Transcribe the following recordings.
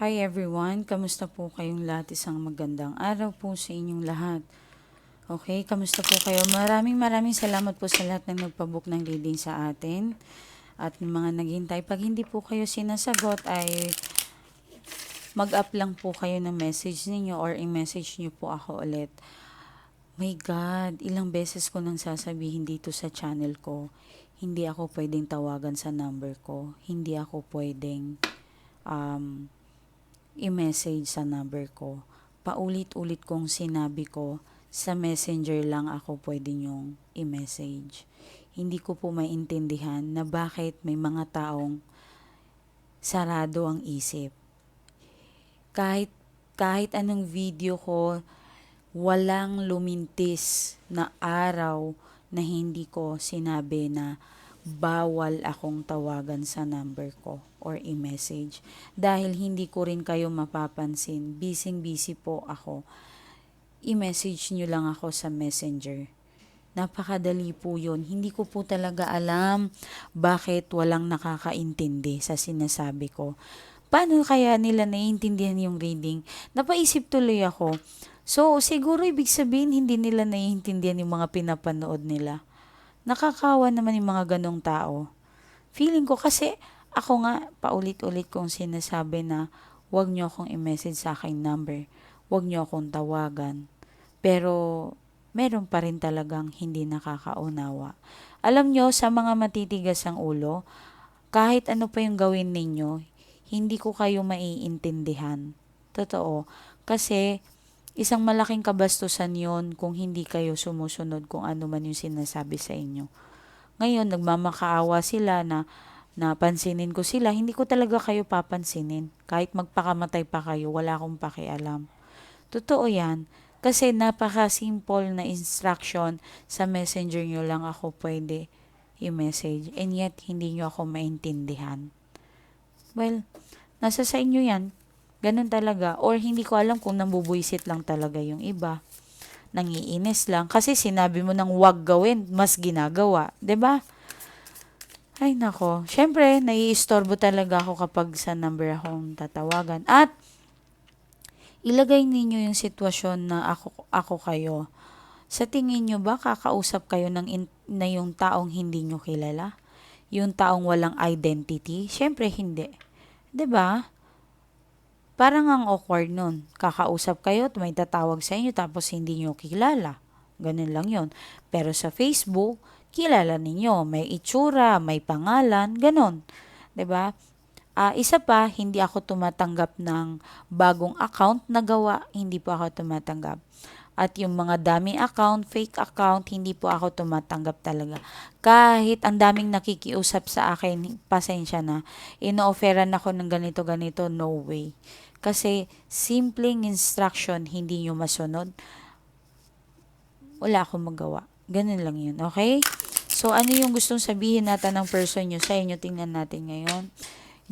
Hi everyone, kamusta po kayong lahat? Isang magandang araw po sa inyong lahat. Okay, kamusta po kayo? Maraming maraming salamat po sa lahat ng nagpabook ng reading sa atin. At yung mga naghintay, pag hindi po kayo sinasagot ay mag-up lang po kayo ng message ninyo or i-message nyo po ako ulit. My God, ilang beses ko nang sasabihin dito sa channel ko, hindi ako pwedeng tawagan sa number ko. Hindi ako pwedeng um, i-message sa number ko. Paulit-ulit kong sinabi ko, sa messenger lang ako pwede nyong i-message. Hindi ko po maintindihan na bakit may mga taong sarado ang isip. Kahit, kahit anong video ko, walang lumintis na araw na hindi ko sinabi na bawal akong tawagan sa number ko or i-message. Dahil hindi ko rin kayo mapapansin, busy-busy po ako. I-message nyo lang ako sa messenger. Napakadali po yun. Hindi ko po talaga alam bakit walang nakakaintindi sa sinasabi ko. Paano kaya nila naiintindihan yung reading? Napaisip tuloy ako. So, siguro ibig sabihin hindi nila naiintindihan yung mga pinapanood nila. Nakakawa naman yung mga ganong tao. Feeling ko kasi ako nga paulit-ulit kong sinasabi na wag nyo akong i-message sa aking number. Wag nyo akong tawagan. Pero meron pa rin talagang hindi nakakaunawa. Alam nyo, sa mga matitigas ang ulo, kahit ano pa yung gawin ninyo, hindi ko kayo maiintindihan. Totoo. Kasi isang malaking kabastusan yon kung hindi kayo sumusunod kung ano man yung sinasabi sa inyo. Ngayon, nagmamakaawa sila na napansinin ko sila, hindi ko talaga kayo papansinin. Kahit magpakamatay pa kayo, wala akong pakialam. Totoo yan. Kasi napaka-simple na instruction sa messenger nyo lang ako pwede i-message. And yet, hindi nyo ako maintindihan. Well, nasa sa inyo yan. Ganun talaga. Or hindi ko alam kung nambubuisit lang talaga yung iba. Nangiinis lang. Kasi sinabi mo nang wag gawin, mas ginagawa. ba? Diba? Ay nako. Siyempre, naiistorbo talaga ako kapag sa number akong tatawagan. At, ilagay ninyo yung sitwasyon na ako, ako kayo. Sa tingin nyo ba, kakausap kayo ng in, na yung taong hindi nyo kilala? Yung taong walang identity? Siyempre, hindi. 'Di ba? Parang ang awkward nun. Kakausap kayo, may tatawag sa inyo tapos hindi nyo kilala. Ganun lang yon. Pero sa Facebook, kilala ninyo. May itsura, may pangalan, ganun. ba? Uh, isa pa, hindi ako tumatanggap ng bagong account na gawa. Hindi po ako tumatanggap. At yung mga dami account, fake account, hindi po ako tumatanggap talaga. Kahit ang daming nakikiusap sa akin, pasensya na. Ino-offeran ako ng ganito-ganito, no way. Kasi simpleng instruction, hindi nyo masunod, wala akong magawa. Ganun lang yun, okay? So, ano yung gustong sabihin natin ng person nyo sa inyo? Tingnan natin ngayon.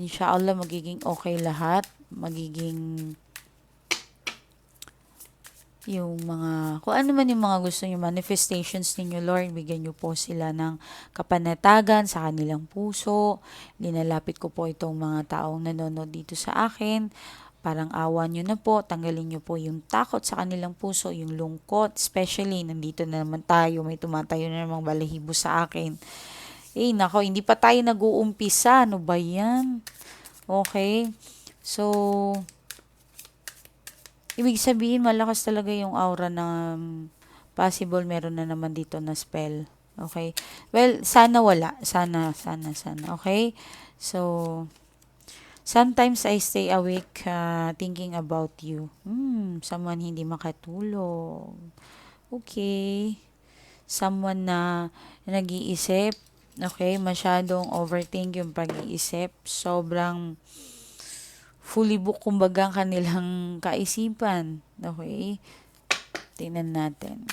Inshallah, magiging okay lahat. Magiging yung mga, kung ano man yung mga gusto nyo, manifestations ninyo, Lord, bigyan nyo po sila ng kapanatagan sa kanilang puso. Linalapit ko po itong mga taong nanonood dito sa akin. Parang awa nyo na po, tanggalin nyo po yung takot sa kanilang puso, yung lungkot, especially nandito na naman tayo, may tumatayo na namang balahibo sa akin. Eh, nako, hindi pa tayo nag-uumpisa. Ano ba yan? Okay. So, Ibig sabihin, malakas talaga yung aura na possible meron na naman dito na spell. Okay? Well, sana wala. Sana, sana, sana. Okay? So, sometimes I stay awake uh, thinking about you. Hmm, someone hindi makatulog. Okay. Someone na nag-iisip. Okay? Masyadong overthink yung pag-iisip. Sobrang fully book kumbaga ang kanilang kaisipan. Okay? Tingnan natin.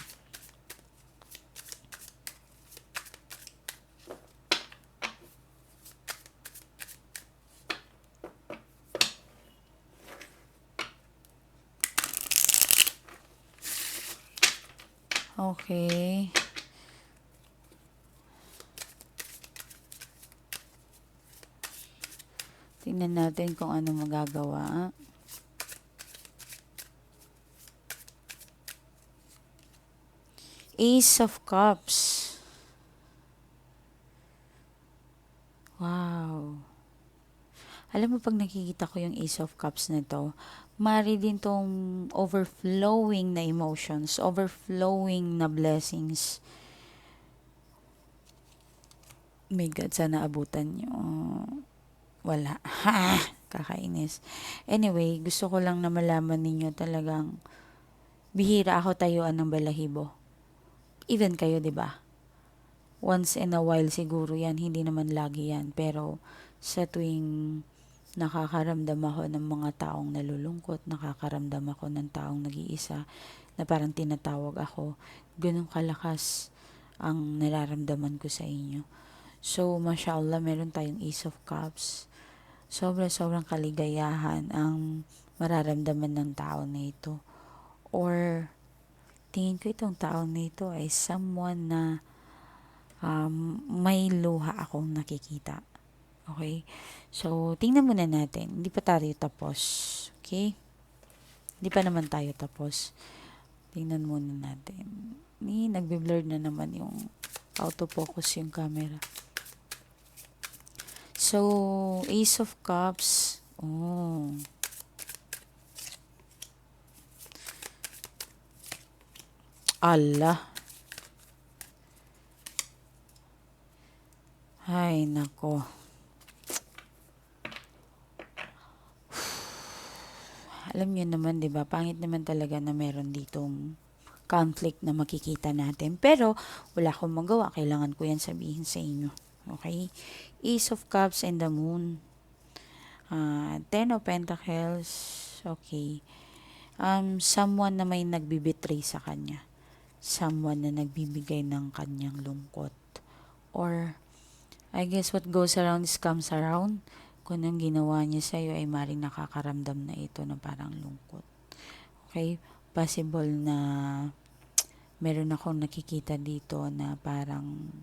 Okay. Tingnan natin kung ano magagawa. Ace of Cups. Wow. Alam mo, pag nakikita ko yung Ace of Cups na to, mari din tong overflowing na emotions, overflowing na blessings. My God, sana abutan nyo. Wala. Ha! Kakainis. Anyway, gusto ko lang na malaman ninyo talagang bihira ako tayuan ng balahibo. Even kayo, di ba? Once in a while siguro yan, hindi naman lagi yan. Pero sa tuwing nakakaramdam ako ng mga taong nalulungkot, nakakaramdam ako ng taong nag-iisa, na parang tinatawag ako, ganun kalakas ang nararamdaman ko sa inyo. So, mashallah, meron tayong Ace of Cups. Sobra-sobrang kaligayahan ang mararamdaman ng tao na ito. Or, tingin ko itong tao na ito ay someone na um, may luha akong nakikita. Okay? So, tingnan muna natin. Hindi pa tayo tapos. Okay? Hindi pa naman tayo tapos. Tingnan muna natin. Ni, nagbe-blur na naman yung autofocus yung camera. So, Ace of Cups. Oh. Allah. Ay, nako. Alam niyo naman, 'di ba? Pangit naman talaga na meron ditong conflict na makikita natin. Pero wala akong magawa, kailangan ko 'yan sabihin sa inyo. Okay? Ace of Cups and the Moon. Uh, Ten of Pentacles. Okay. Um, someone na may nagbibitray sa kanya. Someone na nagbibigay ng kanyang lungkot. Or, I guess what goes around comes around. Kung ang ginawa niya sa iyo ay maring nakakaramdam na ito na parang lungkot. Okay? Possible na meron akong nakikita dito na parang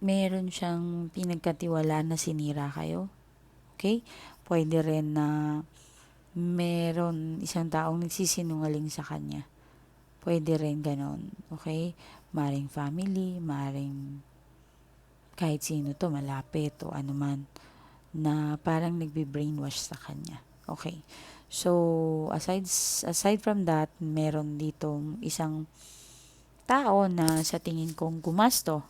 meron siyang pinagkatiwala na sinira kayo. Okay? Pwede rin na meron isang taong nagsisinungaling sa kanya. Pwede rin ganon. Okay? Maring family, maring kahit sino to, malapit o anuman, na parang nagbe-brainwash sa kanya. Okay. So, aside, aside from that, meron dito isang tao na sa tingin kong gumasto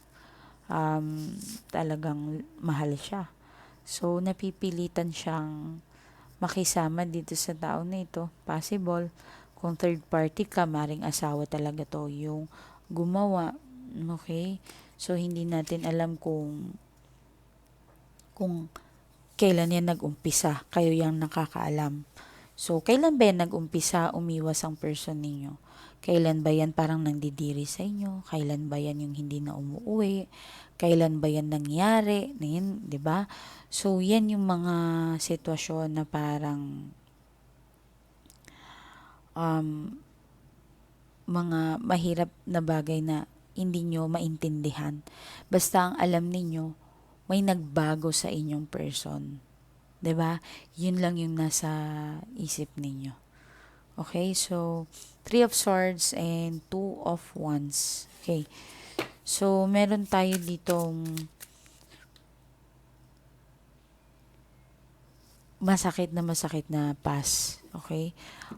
um, talagang mahal siya. So, napipilitan siyang makisama dito sa tao na ito. Possible, kung third party ka, maring asawa talaga to yung gumawa. Okay? So, hindi natin alam kung kung kailan yan nag-umpisa. Kayo yung nakakaalam. So, kailan ba yan nag-umpisa umiwas ang person ninyo? Kailan ba yan parang nandidiri sa inyo? Kailan ba yan yung hindi na umuwi? Kailan ba yan nangyari? Na yun, di ba? So, yan yung mga sitwasyon na parang um, mga mahirap na bagay na hindi nyo maintindihan. Basta ang alam ninyo, may nagbago sa inyong person. ba? Yun lang yung nasa isip ninyo. Okay? So, Three of Swords and Two of Wands. Okay. So, meron tayo ditong masakit na masakit na pass. Okay?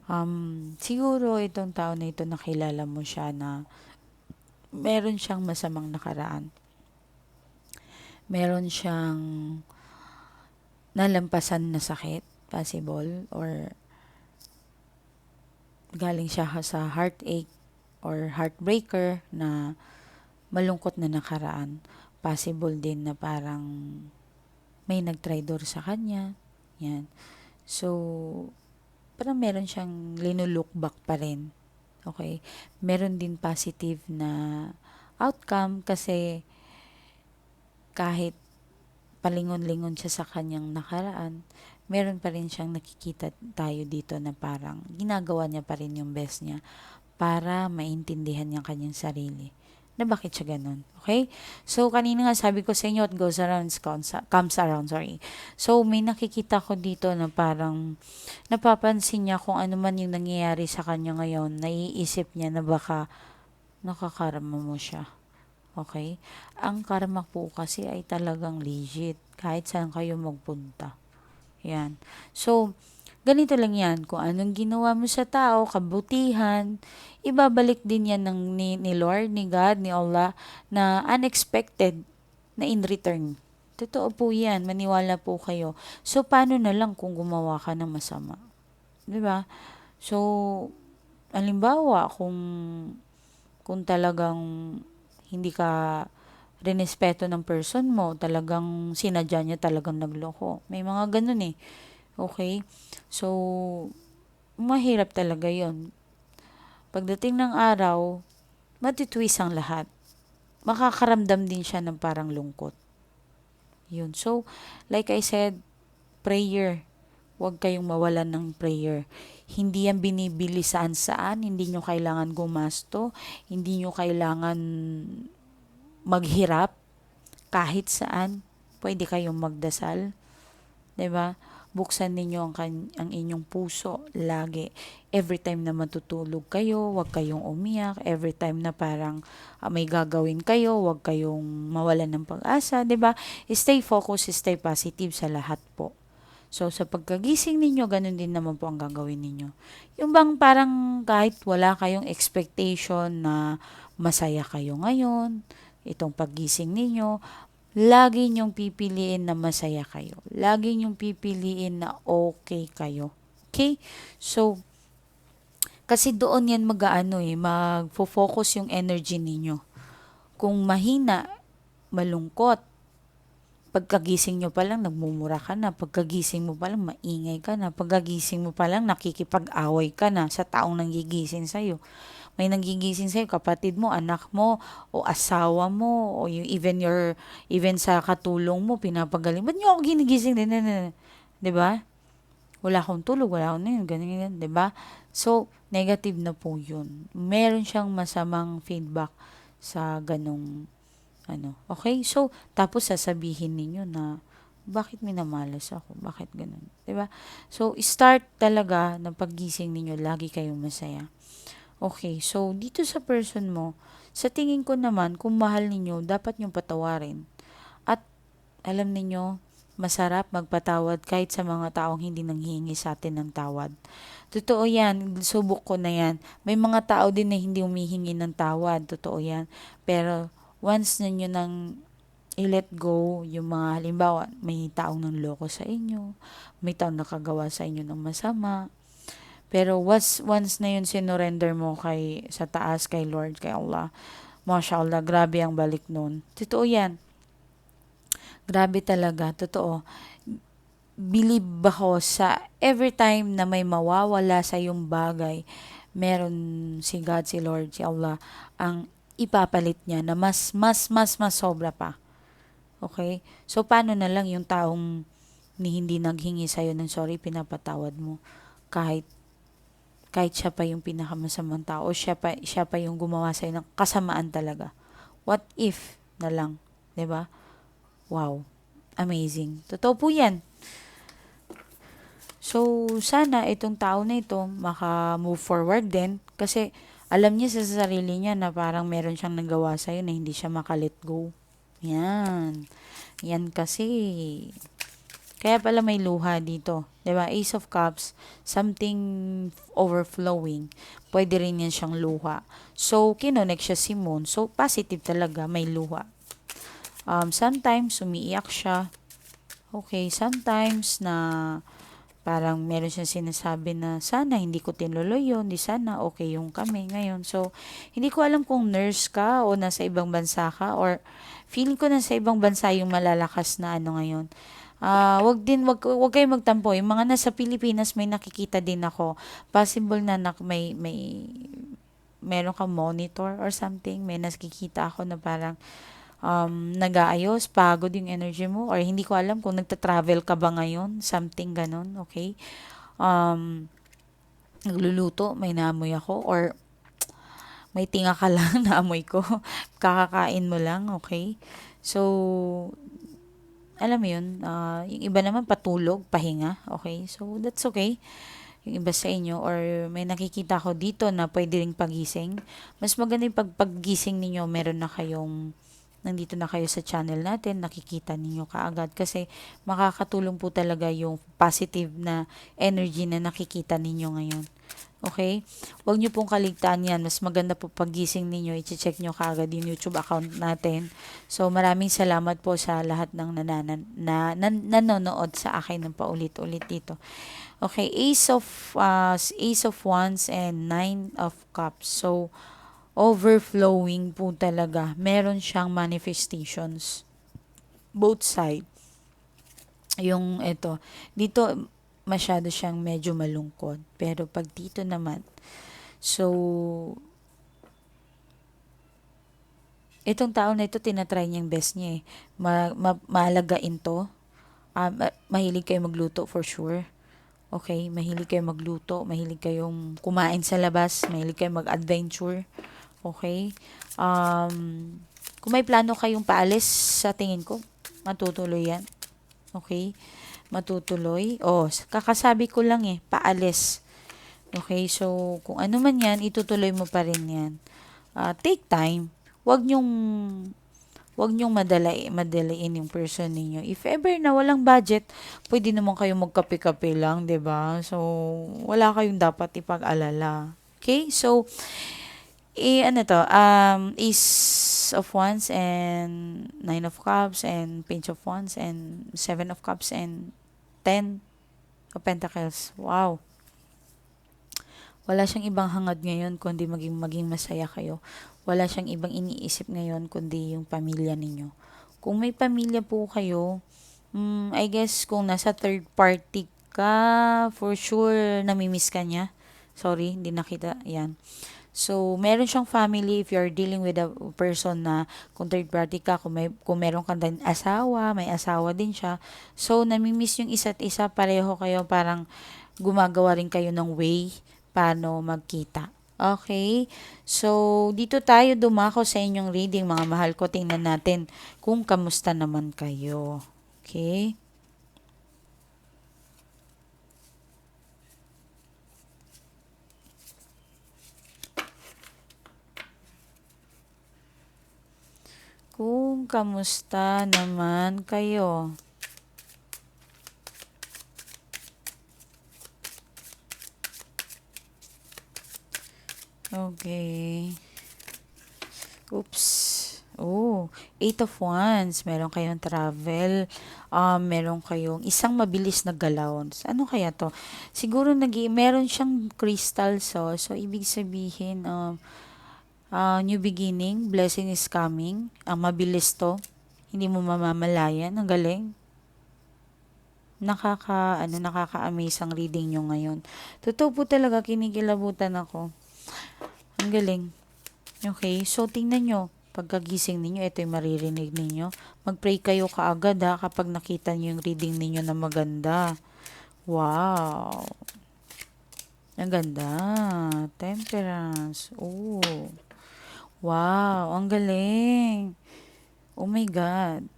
Um, siguro itong tao na ito nakilala mo siya na meron siyang masamang nakaraan. Meron siyang nalampasan na sakit, possible, or galing siya sa heartache or heartbreaker na malungkot na nakaraan. Possible din na parang may nagtraidor sa kanya. Yan. So, parang meron siyang linulook back pa rin. Okay? Meron din positive na outcome kasi kahit palingon-lingon siya sa kanyang nakaraan, meron pa rin siyang nakikita tayo dito na parang ginagawa niya pa rin yung best niya para maintindihan niya kanyang sarili. Na bakit siya ganun. Okay? So, kanina nga sabi ko sa inyo, what goes around comes around, sorry. So, may nakikita ko dito na parang napapansin niya kung ano man yung nangyayari sa kanya ngayon, naiisip niya na baka nakakarama mo siya. Okay? Ang karma po kasi ay talagang legit kahit saan kayo magpunta. Yan. So, ganito lang yan. Kung anong ginawa mo sa tao, kabutihan, ibabalik din yan ng, ni, ni Lord, ni God, ni Allah, na unexpected na in return. Totoo po yan. Maniwala po kayo. So, paano na lang kung gumawa ka ng masama? Di ba? So, alimbawa, kung, kung talagang hindi ka rinespeto ng person mo, talagang sinadya niya talagang nagloko. May mga ganun eh. Okay? So, mahirap talaga yon Pagdating ng araw, matitwis ang lahat. Makakaramdam din siya ng parang lungkot. Yun. So, like I said, prayer. Huwag kayong mawalan ng prayer. Hindi yan binibili saan saan. Hindi nyo kailangan gumasto. Hindi nyo kailangan maghirap kahit saan. Pwede kayong magdasal. ba? Buksan ninyo ang, ang inyong puso lagi. Every time na matutulog kayo, huwag kayong umiyak. Every time na parang uh, may gagawin kayo, huwag kayong mawalan ng pag-asa, 'di ba? Stay focused, stay positive sa lahat po. So, sa pagkagising ninyo, ganun din naman po ang gagawin ninyo. Yung bang parang kahit wala kayong expectation na masaya kayo ngayon, itong paggising ninyo, lagi nyong pipiliin na masaya kayo. Lagi nyong pipiliin na okay kayo. Okay? So, kasi doon yan mag-ano eh, mag-focus yung energy ninyo. Kung mahina, malungkot, pagkagising nyo pa lang, nagmumura ka na. Pagkagising mo pa lang, maingay ka na. Pagkagising mo pa lang, nakikipag-away ka na sa taong nanggigising sa'yo. May nanggigising sa'yo, kapatid mo, anak mo, o asawa mo, o yung, even your, even sa katulong mo, pinapagaling. Ba't nyo ako ginigising? Diba? Wala akong tulog, wala akong yun, ganyan, ganyan, diba? So, negative na po yun. Meron siyang masamang feedback sa ganong ano, okay? So, tapos sasabihin ninyo na, bakit minamalas ako? Bakit ganun? ba diba? So, start talaga ng paggising ninyo, lagi kayong masaya. Okay, so dito sa person mo, sa tingin ko naman, kung mahal ninyo, dapat nyo patawarin. At alam ninyo, masarap magpatawad kahit sa mga taong hindi nanghihingi sa atin ng tawad. Totoo yan, subok ko na yan. May mga tao din na hindi humihingi ng tawad, totoo yan. Pero once na nyo nang i-let go yung mga halimbawa, may taong nang loko sa inyo, may taong nakagawa sa inyo ng masama, pero once, once na yun sinurrender mo kay, sa taas, kay Lord, kay Allah, Masya Allah, grabe ang balik nun. Totoo yan. Grabe talaga, totoo. Believe ako sa every time na may mawawala sa yung bagay, meron si God, si Lord, si Allah, ang ipapalit niya na mas, mas, mas, mas sobra pa. Okay? So, paano na lang yung taong ni hindi naghingi sa'yo ng sorry, pinapatawad mo. Kahit, kahit siya pa yung pinakamasamang tao o siya pa, siya pa yung gumawa sa'yo ng kasamaan talaga. What if na lang? ba diba? Wow. Amazing. Totoo po yan. So, sana itong tao na ito maka-move forward din kasi alam niya sa sarili niya na parang meron siyang nagawa sa'yo na hindi siya makalet go. Yan. Yan kasi. Kaya pala may luha dito. ba diba? Ace of Cups, something overflowing. Pwede rin yan siyang luha. So, kinonek siya si Moon. So, positive talaga, may luha. Um, sometimes, umiiyak siya. Okay, sometimes na parang meron siyang sinasabi na sana hindi ko tinuloy yun, di sana okay yung kami ngayon. So, hindi ko alam kung nurse ka o nasa ibang bansa ka or feeling ko nasa ibang bansa yung malalakas na ano ngayon. Uh, wag din wag wag kayo magtampo. Yung mga nasa Pilipinas may nakikita din ako. Possible na nak may may meron ka monitor or something, may nakikita ako na parang um, nag-aayos, pagod yung energy mo, or hindi ko alam kung nagta-travel ka ba ngayon, something ganon, okay? Um, nagluluto, may namoy ako, or may tinga ka lang na amoy ko. Kakakain mo lang, okay? So, alam mo yun, ah, yung iba naman patulog, pahinga, okay? So, that's okay. Yung iba sa inyo, or may nakikita ko dito na pwede ring pagising. Mas maganda yung pag paggising ninyo, meron na kayong nandito na kayo sa channel natin, nakikita ninyo kaagad kasi makakatulong po talaga yung positive na energy na nakikita ninyo ngayon. Okay? Huwag nyo pong kaligtaan yan. Mas maganda po pagising ninyo, i-check nyo kaagad yung YouTube account natin. So, maraming salamat po sa lahat ng nananan, na, nan, nanonood sa akin ng paulit-ulit dito. Okay, Ace of, uh, Ace of Wands and Nine of Cups. So, overflowing po talaga. Meron siyang manifestations. Both side. Yung ito. Dito, masyado siyang medyo malungkot. Pero pag dito naman, so, itong tao na ito, tinatry niyang best niya eh. Ma, ma, maalagain to. Um, mahilig kayo magluto for sure. Okay, mahilig kayo magluto, mahilig kayong kumain sa labas, mahilig kayong mag-adventure. Okay? Um, kung may plano kayong paalis, sa tingin ko, matutuloy yan. Okay? Matutuloy. Oh, kakasabi ko lang eh, paalis. Okay? So, kung ano man yan, itutuloy mo pa rin yan. Uh, take time. Huwag nyong Huwag niyong madalay, madalain yung person ninyo. If ever na walang budget, pwede naman kayo magkape-kape lang, ba So, wala kayong dapat ipag-alala. Okay? So, eh, ano to, um, Ace of Wands and Nine of Cups and Page of Wands and Seven of Cups and Ten of Pentacles. Wow. Wala siyang ibang hangad ngayon kundi maging maging masaya kayo. Wala siyang ibang iniisip ngayon kundi yung pamilya ninyo. Kung may pamilya po kayo, um, I guess kung nasa third party ka, for sure namimiss ka niya. Sorry, hindi nakita. Yan. So, meron siyang family if you're dealing with a person na kung third party ka, kung, may, kung meron kang din asawa, may asawa din siya. So, namimiss yung isa't isa, pareho kayo parang gumagawa rin kayo ng way paano magkita. Okay? So, dito tayo dumako sa inyong reading, mga mahal ko. Tingnan natin kung kamusta naman kayo. Okay? Kung kamusta naman kayo. Okay. Oops. Oh, Eight of Wands. Meron kayong travel. Um, meron kayong isang mabilis na galaw. Ano kaya to? Siguro nag meron siyang crystal so. So, ibig sabihin, um, uh, new beginning, blessing is coming. Ang mabilis to. Hindi mo mamamalayan. Ang galing nakaka ano nakaka-amaze ang reading nyo ngayon. Totoo po talaga kinikilabutan ako. Ang galing. Okay, so tingnan nyo. Pagkagising ninyo, ito yung maririnig ninyo. Mag-pray kayo kaagad ha kapag nakita nyo yung reading ninyo na maganda. Wow. Ang ganda. Temperance. Oh. Wow, ang galing. Oh my God.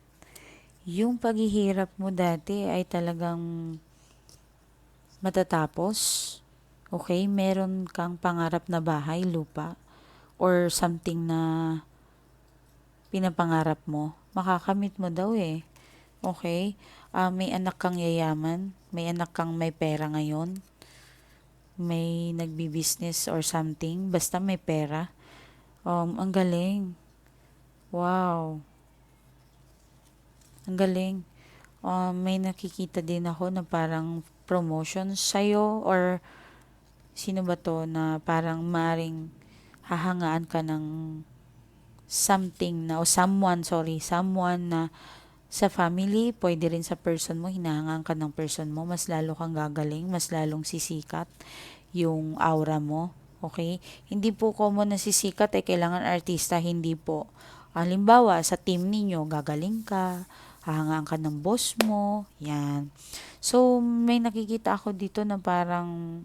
Yung paghihirap mo dati ay talagang matatapos Okay, meron kang pangarap na bahay, lupa, or something na pinapangarap mo, makakamit mo daw eh. Okay? Uh, may anak kang yayaman, may anak kang may pera ngayon, may nagbi-business or something, basta may pera. Um, ang galing. Wow. Ang galing. Um, may nakikita din ako na parang promotion sa'yo or sino ba to na parang maring hahangaan ka ng something na o someone, sorry, someone na sa family, pwede rin sa person mo, hinahangaan ka ng person mo, mas lalo kang gagaling, mas lalong sisikat yung aura mo. Okay? Hindi po common na sisikat eh kailangan artista, hindi po. Halimbawa, sa team ninyo, gagaling ka, hahangaan ka ng boss mo, yan. So, may nakikita ako dito na parang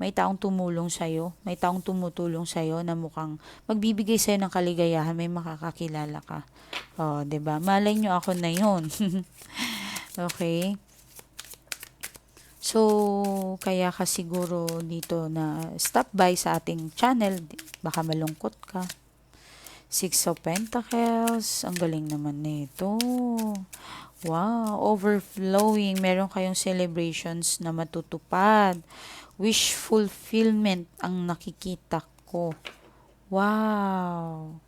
may taong tumulong sa'yo, may taong tumutulong sa'yo na mukhang magbibigay sa'yo ng kaligayahan, may makakakilala ka. O, 'di ba Malay nyo ako na yun. okay? So, kaya ka siguro dito na stop by sa ating channel. Baka malungkot ka. Six of Pentacles. Ang galing naman nito. Wow, overflowing. Meron kayong celebrations na matutupad. Wish fulfillment ang nakikita ko. Wow.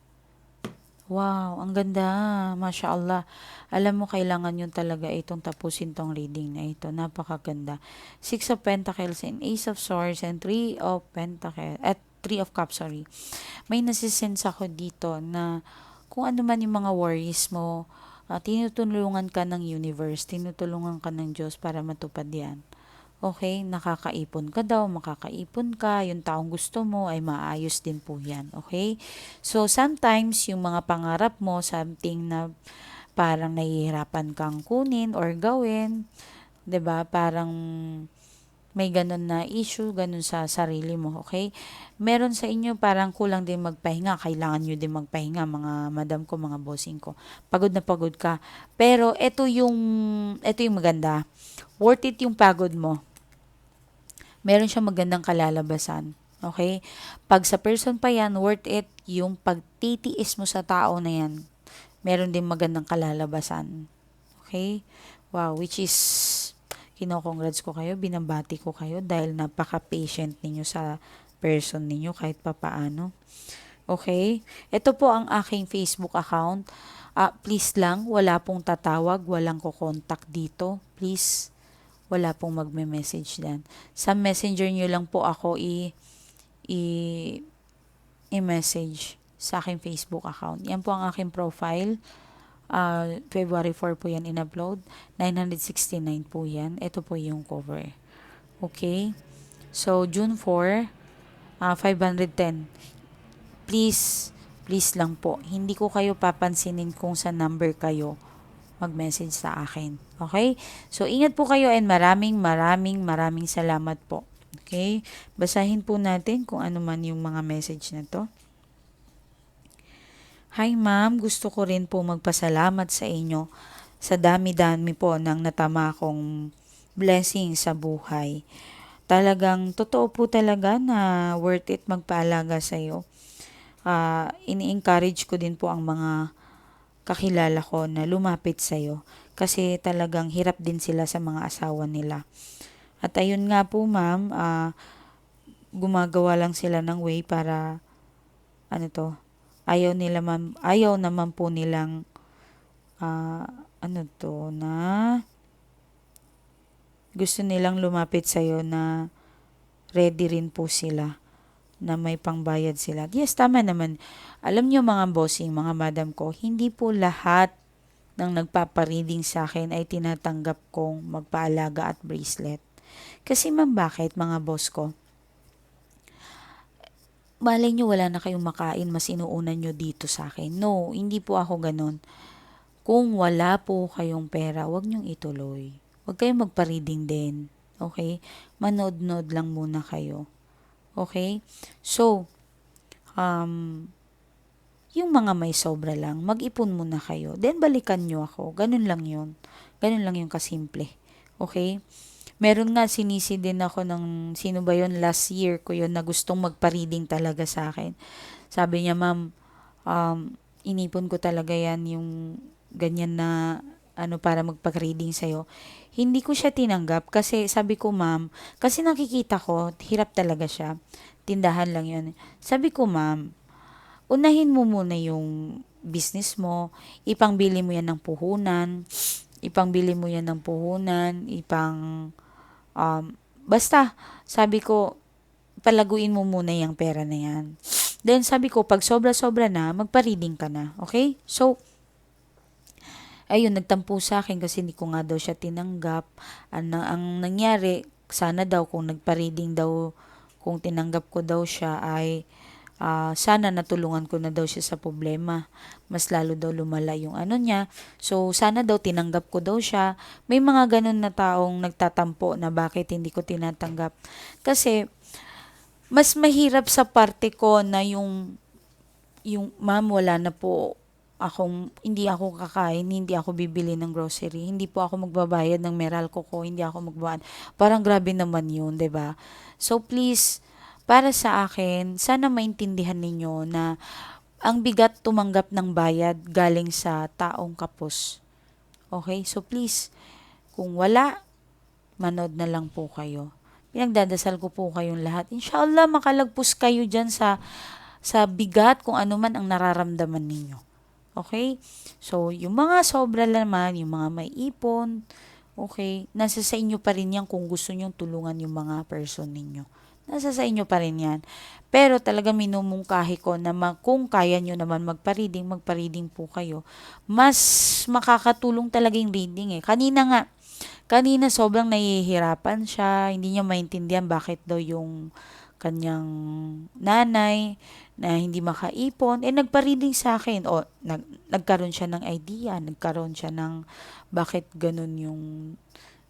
Wow, ang ganda. Masya Allah. Alam mo, kailangan yun talaga itong tapusin tong reading na ito. Napakaganda. Six of Pentacles and Ace of Swords and Three of Pentacles. At Three of Cups, sorry. May nasisense ako dito na kung ano man yung mga worries mo, uh, tinutulungan ka ng universe, tinutulungan ka ng Diyos para matupad yan. Okay, nakakaipon ka daw, makakaipon ka, yung taong gusto mo ay maayos din po yan. Okay? So, sometimes yung mga pangarap mo, something na parang nahihirapan kang kunin or gawin, 'di ba Parang may ganun na issue, ganun sa sarili mo, okay? Meron sa inyo parang kulang din magpahinga, kailangan nyo din magpahinga, mga madam ko, mga bossing ko. Pagod na pagod ka. Pero ito yung, ito yung maganda. Worth it yung pagod mo meron siyang magandang kalalabasan. Okay? Pag sa person pa yan, worth it yung pagtitiis mo sa tao na yan. Meron din magandang kalalabasan. Okay? Wow, which is kino-congrats ko kayo, binabati ko kayo dahil napaka-patient ninyo sa person ninyo kahit papaano. Okay? Ito po ang aking Facebook account. Uh, please lang, wala pong tatawag, walang ko-contact dito. Please, wala pong magme-message dan. Sa messenger nyo lang po ako i i i-message sa aking Facebook account. Yan po ang aking profile. Uh, February 4 po yan in-upload. 969 po yan. Ito po yung cover. Okay? So, June 4, uh, 510. Please, please lang po. Hindi ko kayo papansinin kung sa number kayo mag-message sa akin. Okay? So, ingat po kayo and maraming maraming maraming salamat po. Okay? Basahin po natin kung ano man yung mga message na to. Hi ma'am, gusto ko rin po magpasalamat sa inyo sa dami-dami po ng natama kong blessing sa buhay. Talagang totoo po talaga na worth it magpaalaga sa iyo. Uh, ini-encourage ko din po ang mga kakilala ko na lumapit sa iyo kasi talagang hirap din sila sa mga asawa nila. At ayun nga po ma'am, uh, gumagawa lang sila ng way para ano to, ayaw nila ma'am, ayaw naman po nilang uh, ano to na gusto nilang lumapit sa iyo na ready rin po sila na may pangbayad sila. Yes, tama naman. Alam niyo mga bossing, mga madam ko, hindi po lahat ng nagpapareading sa akin ay tinatanggap kong magpaalaga at bracelet. Kasi ma'am, bakit mga boss ko? Malay nyo wala na kayong makain, mas inuunan nyo dito sa akin. No, hindi po ako ganun. Kung wala po kayong pera, wag nyong ituloy. Huwag kayong magpa-reading din. Okay? Manood-nood lang muna kayo. Okay? So, um, yung mga may sobra lang, mag-ipon muna kayo. Then, balikan nyo ako. Ganun lang yun. Ganun lang yung kasimple. Okay? Meron nga, sinisi din ako ng, sino ba yon last year ko yon na gustong magpa-reading talaga sa akin. Sabi niya, ma'am, um, inipon ko talaga yan yung ganyan na ano para magpag-reading sa'yo. Hindi ko siya tinanggap kasi sabi ko ma'am, kasi nakikita ko, hirap talaga siya. Tindahan lang yun. Sabi ko ma'am, unahin mo muna yung business mo, ipangbili mo yan ng puhunan, ipangbili mo yan ng puhunan, ipang, um, basta, sabi ko, palaguin mo muna yung pera na yan. Then sabi ko, pag sobra-sobra na, magpa-reading ka na. Okay? So, ayun, nagtampo sa akin kasi hindi ko nga daw siya tinanggap. Ang, ang nangyari, sana daw kung nagpa-reading daw, kung tinanggap ko daw siya ay ah, sana natulungan ko na daw siya sa problema. Mas lalo daw lumala yung ano niya. So, sana daw tinanggap ko daw siya. May mga ganun na taong nagtatampo na bakit hindi ko tinatanggap. Kasi, mas mahirap sa parte ko na yung, yung, ma'am, wala na po akong, hindi ako kakain, hindi ako bibili ng grocery, hindi po ako magbabayad ng Meralco ko, hindi ako magbabayad. Parang grabe naman yun, ba So, please, para sa akin, sana maintindihan ninyo na ang bigat tumanggap ng bayad galing sa taong kapos. Okay? So, please, kung wala, manood na lang po kayo. Pinagdadasal ko po kayong lahat. Inshallah, makalagpos kayo dyan sa, sa bigat kung ano man ang nararamdaman ninyo. Okay? So, yung mga sobra naman, yung mga may ipon, okay, nasa sa inyo pa rin yan kung gusto nyong tulungan yung mga person ninyo. Nasa sa inyo pa rin yan. Pero talaga minumungkahi ko na kung kaya nyo naman magpa-reading, magpa-reading po kayo. Mas makakatulong talaga yung reading eh. Kanina nga, kanina sobrang nahihirapan siya, hindi niya maintindihan bakit daw yung kanyang nanay na hindi makaipon, eh nagpa-reading sa akin. O, nag, nagkaroon siya ng idea, nagkaroon siya ng bakit ganun yung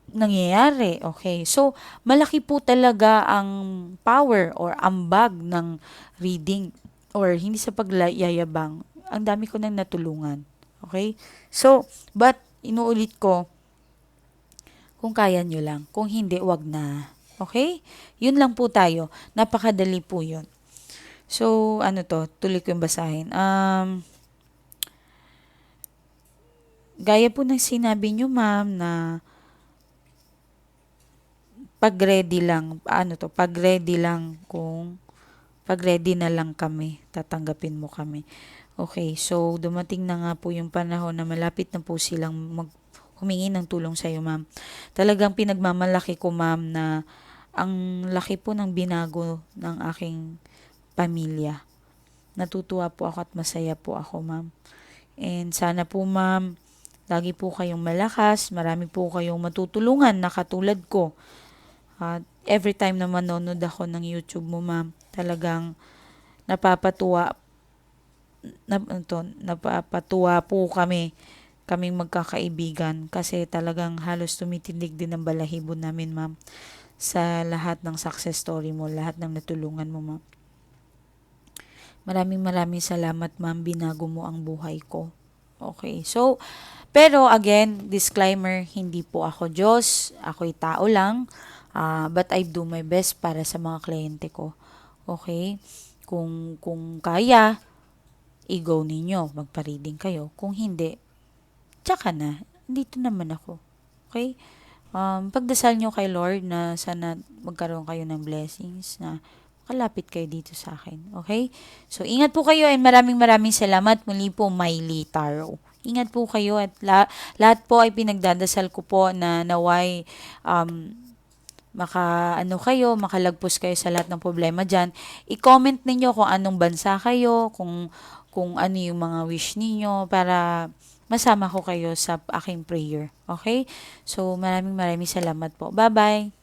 nangyayari. Okay. So, malaki po talaga ang power or ambag ng reading or hindi sa pagyayabang. Ang dami ko nang natulungan. Okay? So, but inuulit ko, kung kaya nyo lang. Kung hindi, wag na. Okay? Yun lang po tayo. Napakadali po yun. So, ano to? Tuloy ko yung basahin. Um, gaya po ng sinabi nyo, ma'am, na pag-ready lang, ano to, pag-ready lang kung pag-ready na lang kami, tatanggapin mo kami. Okay, so dumating na nga po yung panahon na malapit na po silang mag humingi ng tulong sa iyo, ma'am. Talagang pinagmamalaki ko, ma'am, na ang laki po ng binago ng aking pamilya. Natutuwa po ako at masaya po ako, ma'am. And sana po, ma'am, lagi po kayong malakas, marami po kayong matutulungan na katulad ko. At every time na manonood ako ng YouTube mo, ma'am, talagang napapatuwa na, ano to, napapatuwa po kami kaming magkakaibigan kasi talagang halos tumitindig din ang balahibo namin, ma'am, sa lahat ng success story mo, lahat ng natulungan mo, ma'am. Maraming maraming salamat, ma'am. Binago mo ang buhay ko. Okay. So, pero again, disclaimer, hindi po ako Diyos. Ako'y tao lang. Uh, but I do my best para sa mga kliyente ko. Okay? Kung, kung kaya, i-go ninyo. Magpa-reading kayo. Kung hindi, tsaka na, dito naman ako. Okay? Um, pagdasal nyo kay Lord na sana magkaroon kayo ng blessings na kalapit kayo dito sa akin. Okay? So, ingat po kayo and maraming maraming salamat muli po, Miley Taro. Ingat po kayo at la- lahat po ay pinagdadasal ko po na naway um, maka ano kayo, makalagpos kayo sa lahat ng problema diyan. I-comment ninyo kung anong bansa kayo, kung kung ano yung mga wish ninyo para masama ko kayo sa aking prayer. Okay? So, maraming maraming salamat po. Bye-bye!